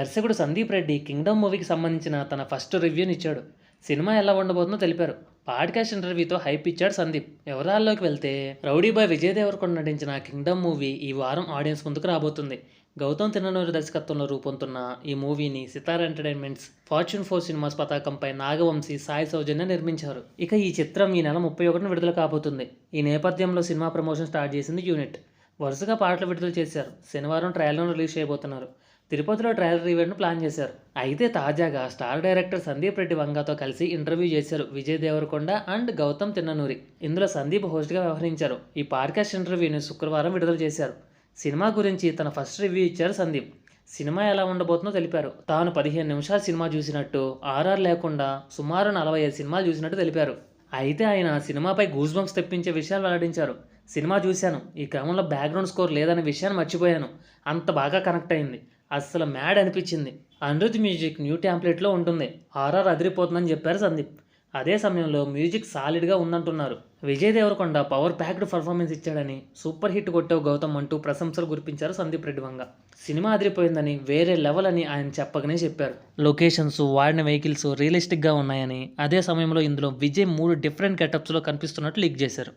దర్శకుడు సందీప్ రెడ్డి కింగ్డమ్ మూవీకి సంబంధించిన తన ఫస్ట్ రివ్యూని ఇచ్చాడు. సినిమా ఎలా ఉండబోతుందో తెలిపారు. పాడ్కాస్ట్ ఇంటర్వ్యూతో హైప్ ఇచ్చాడు సందీప్. వివరాల్లోకి వెళ్తే రౌడీ బాయ్ విజయ్ దేవరకొండ నటించిన కింగ్డమ్ మూవీ ఈ వారం ఆడియన్స్ ముందుకు రాబోతుంది. గౌతమ్ తిన్ననూరి దర్శకత్వంలో రూపొందుతున్న ఈ మూవీని Sithara entertainments fortune four cinemas పతాకంపై నాగవంశీ సాయి సౌజన్య నిర్మించారు. ఇక ఈ చిత్రం ఈ నెల ముప్పై ఒకటిన విడుదల కాబోతుంది. ఈ నేపథ్యంలో సినిమా ప్రమోషన్ స్టార్ట్ చేసింది యూనిట్. వరుసగా పాటలు విడుదల చేశారు. శనివారం ట్రయల్ను రిలీజ్ చేయబోతున్నారు. తిరుపతిలో ట్రయల్ ఈవెంట్ను ప్లాన్ చేశారు. అయితే తాజాగా స్టార్ డైరెక్టర్ సందీప్ రెడ్డి వంగతో కలిసి ఇంటర్వ్యూ చేశారు విజయ్ దేవరకొండ అండ్ గౌతమ్ తిన్ననూరి. ఇందులో సందీప్ హోస్ట్గా వ్యవహరించారు. ఈ పాడ్కాస్ట్ ఇంటర్వ్యూని శుక్రవారం విడుదల చేశారు. సినిమా గురించి తన ఫస్ట్ రివ్యూ ఇచ్చారు సందీప్. సినిమా ఎలా ఉండబోతుందో తెలిపారు. తాను పదిహేను నిమిషాలు సినిమా చూసినట్టు ఆర్ఆర్ లేకుండా సుమారు నలభై ఐదు సినిమాలు చూసినట్టు తెలిపారు. అయితే ఆయన సినిమాపై గూస్ బంప్స్ తెప్పించే విషయాలు వెల్లడించారు. సినిమా చూశాను. ఈ క్రమంలో బ్యాక్గ్రౌండ్ స్కోర్ లేదనే విషయాన్ని మర్చిపోయాను. అంత బాగా కనెక్ట్ అయింది. అస్సలు మ్యాడ్ అనిపించింది. అనిరుద్ మ్యూజిక్ న్యూ ట్యాంప్లెట్లో ఉంటుంది. హారర్ అదిరిపోతుందని చెప్పారు సందీప్. అదే సమయంలో మ్యూజిక్ సాలిడ్గా ఉందంటున్నారు. Vijay Deverakonda power packed performance ఇచ్చాడని సూపర్ హిట్ కొట్టావు గౌతమ్ అంటూ ప్రశంసలు కురిపించారు సందీప్ రెడ్డి వంగ సినిమా అదిరిపోయిందని వేరే లెవెల్ అని ఆయన చెప్పకనే చెప్పారు. లొకేషన్స్ వాడిన వెహికల్స్ రియలిస్టిక్గా ఉన్నాయని అదే సమయంలో ఇందులో విజయ్ మూడు డిఫరెంట్ గెటప్స్లో కనిపిస్తున్నట్లు లీక్ చేశారు.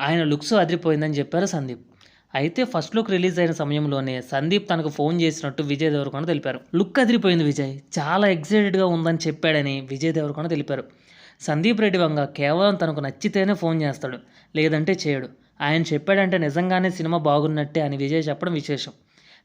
ఆయన లుక్స్ అదిరిపోయిందని చెప్పారు సందీప్. అయితే ఫస్ట్ లుక్ రిలీజ్ అయిన సమయంలోనే సందీప్ తనకు ఫోన్ చేసినట్టు విజయ్ దేవరకొండ తెలిపారు. లుక్ అదిరిపోయింది విజయ్. చాలా ఎక్సైటెడ్గా ఉందని చెప్పాడని విజయ్ దేవరకొండ తెలిపారు. సందీప్ రెడ్డి వంగ కేవలం తనకు నచ్చితేనే ఫోన్ చేస్తాడు లేదంటే చేయడు. ఆయన చెప్పాడంటే నిజంగానే సినిమా బాగున్నట్టే అని విజయ్ చెప్పడం విశేషం.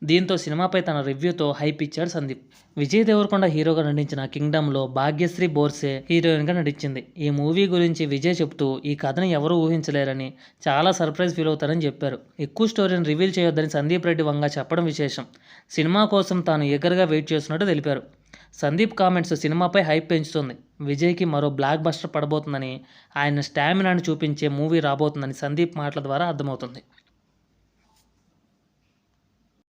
దీంతో సినిమాపై తన రివ్యూతో హైప్ ఇచ్చాడు సందీప్. విజయ్ దేవరకొండ హీరోగా నటించిన కింగ్డమ్లో భాగ్యశ్రీ బోర్సే హీరోయిన్గా నటించింది. ఈ మూవీ గురించి విజయ్ చెప్తూ ఈ కథను ఎవరూ ఊహించలేరని చాలా సర్ప్రైజ్ ఫీల్ అవుతారని చెప్పారు. ఎక్కువ స్టోరీని రివీల్ చేయొద్దని సందీప్ రెడ్డి వంగ చెప్పడం విశేషం. సినిమా కోసం తాను ఎగర్గా వెయిట్ చేస్తున్నట్టు తెలిపారు. సందీప్ కామెంట్స్ సినిమాపై హైప్ పెంచుతుంది. విజయ్కి మరో బ్లాక్ బస్టర్ పడబోతుందని ఆయన స్టామినాను చూపించే మూవీ రాబోతుందని సందీప్ మాటల ద్వారా అర్థమవుతుంది.